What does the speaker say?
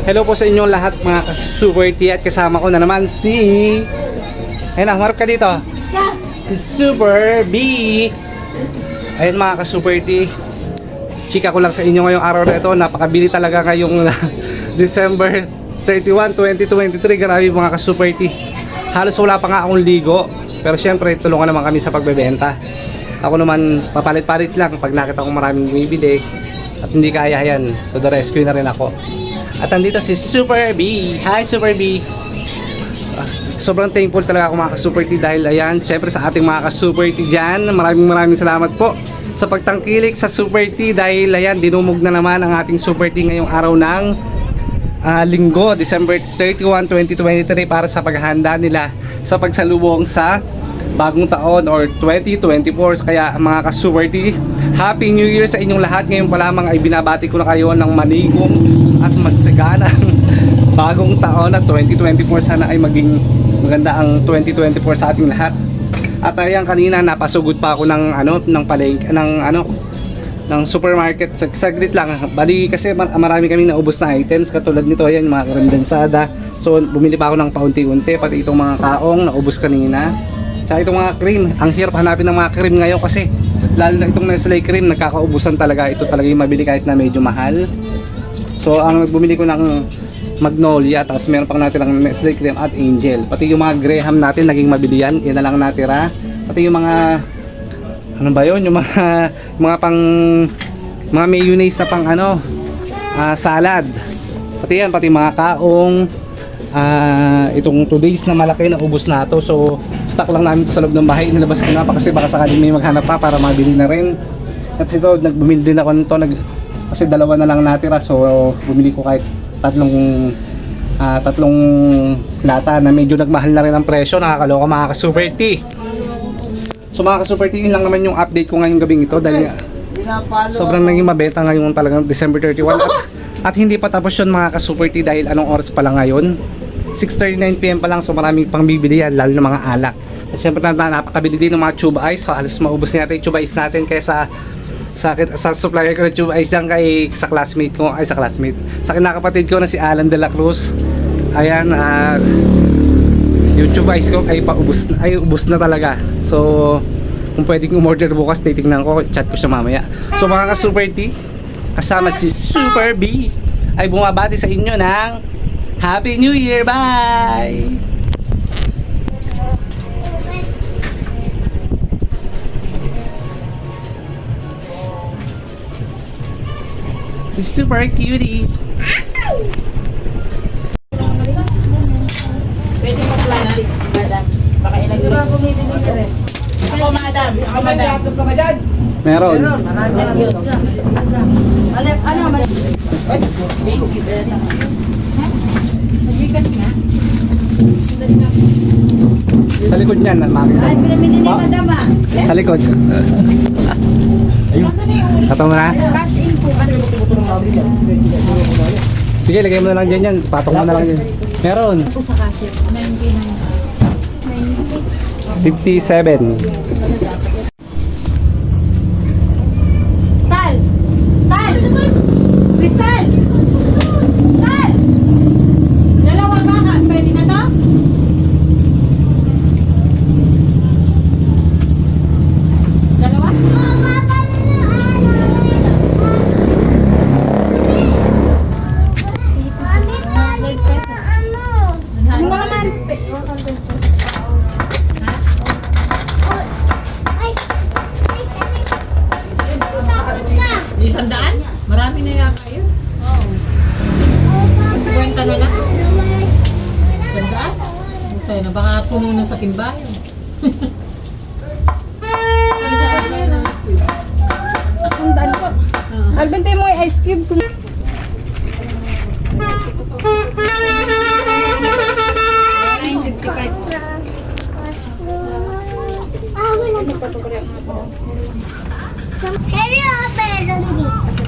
Hello po sa inyo lahat mga ka-super at kasama ko na naman si... Ayun na, marap ka dito. Si Super B. Ayun mga ka-super. Chika ko lang sa inyo ngayong araw na ito. Napakabili talaga ngayong December 31, 2023. Grabe mga ka-super. Halos wala pa nga akong ligo. Pero syempre, tulungan naman kami sa pagbebenta. Ako naman, papalit-palit lang pag nakita ko maraming bumibili. At hindi kaya yan. To the rescue na rin ako. At andito si Super B. Hi Super B. Ah, sobrang thankful talaga ako mga ka-Super T dahil ayan, syempre sa ating mga ka-Super T dyan, maraming maraming salamat po sa pagtangkilik sa Super T dahil ayan, dinumog na naman ang ating Super T ngayong araw ng ah, linggo, December 31, 2023 para sa paghahanda nila sa pagsalubong sa bagong taon or 2024 kaya mga ka-Super T Happy New Year sa inyong lahat ngayon pa lamang ay binabati ko na kayo ng manigong at masiganang bagong taon at 2024 sana ay maging maganda ang 2024 sa ating lahat. At ayan kanina napasugod pa ako ng ano ng palengke ng ano ng supermarket. Sag saglit lang. Bali kasi mar- marami kaming naubos na items. Katulad nito ayan mga karandensada so bumili pa ako ng paunti-unti pati itong mga kaong naubos kanina. Tsaka itong mga cream, ang hirap hanapin ng mga cream ngayon kasi lalo na itong Nestle cream nagkakaubusan talaga. Ito talaga yung mabili kahit na medyo mahal. So ang bumili ko ng Magnolia tapos meron pang natin ng Nestle cream at Angel. Pati yung mga Graham natin naging mabili yan, na lang natira. Pati yung mga ano ba yun, yung mga mga pang mga mayonnaise na pang ano ah, salad. Pati yan, pati mga kaong ah itong 2 days na malaki na ubos na to so stock lang namin to sa loob ng bahay nilabas ko na pa kasi baka sakaling may maghanap pa para mabili na rin at ito nagbumili din ako nito nag, kasi dalawa na lang natira so bumili ko kahit tatlong ah, tatlong lata na medyo nagmahal na rin ang presyo. Nakakaloka mga ka-super T. So mga ka-super T yun lang naman yung update ko ngayong gabing ito dahil sobrang naging mabenta ngayon talagang December 31 at, at hindi pa tapos yun mga ka-super T dahil anong oras pa lang ngayon? 6.39pm pa lang so maraming pang bibili yan lalo na mga alak. At syempre na, napakabili din ng mga tube ice. So halos maubos natin yung tube ice natin kaysa sa, sa supplier ko ng tube ice dyan kay sa classmate ko ay sa classmate. Sa kinakapatid ko na si Alan de la Cruz. Ayan at yung tube ice ko ay paubos ay ubos na talaga. So kung pwedeng umorder bukas titignan ko chat ko siya mamaya. So mga ka super T kasama si Super B ay bumabati sa inyo ng Happy New Year. Bye Super Cutie Pwede mo plastic, madam. Baka ilang yun. Ako, madam. Ako, madam. meron. Alep, ano, madam? Thank you very much. Magigas na? sa likod niyan makita Ay, pinamili ni madam ah. sa likod Kato mo na? Cash ka Sige, lagay mo na lang dyan yan. Patok mo na lang dyan. Meron. po sa cashier. 99. 57. sa'yo na baka puno na sa timbayan. Ang daan ko. Alvin, tayo mo yung ice cube. Hello, pero dito.